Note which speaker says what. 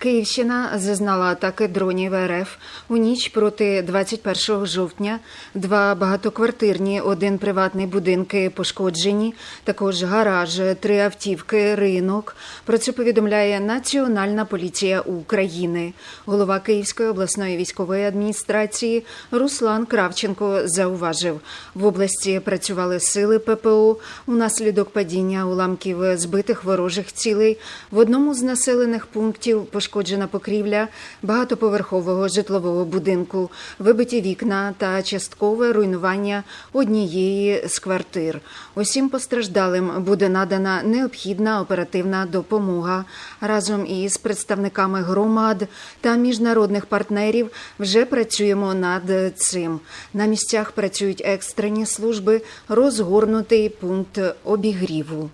Speaker 1: Київщина зазнала атаки дронів РФ у ніч проти 21 жовтня. Два багатоквартирні, один приватний будинки пошкоджені, також гараж, три автівки, ринок. Про це повідомляє Національна поліція України. Голова Київської обласної військової адміністрації Руслан Кравченко зауважив, в області працювали сили ППО унаслідок падіння уламків збитих ворожих цілей. В одному з населених пунктів пошкоджена покрівля багатоповерхового житлового будинку, вибиті вікна та часткове руйнування однієї з квартир. Усім постраждалим буде надана необхідна оперативна допомога. Разом із представниками громад та міжнародних партнерів вже працюємо над цим. На місцях працюють екстрені служби, розгорнутий пункт обігріву.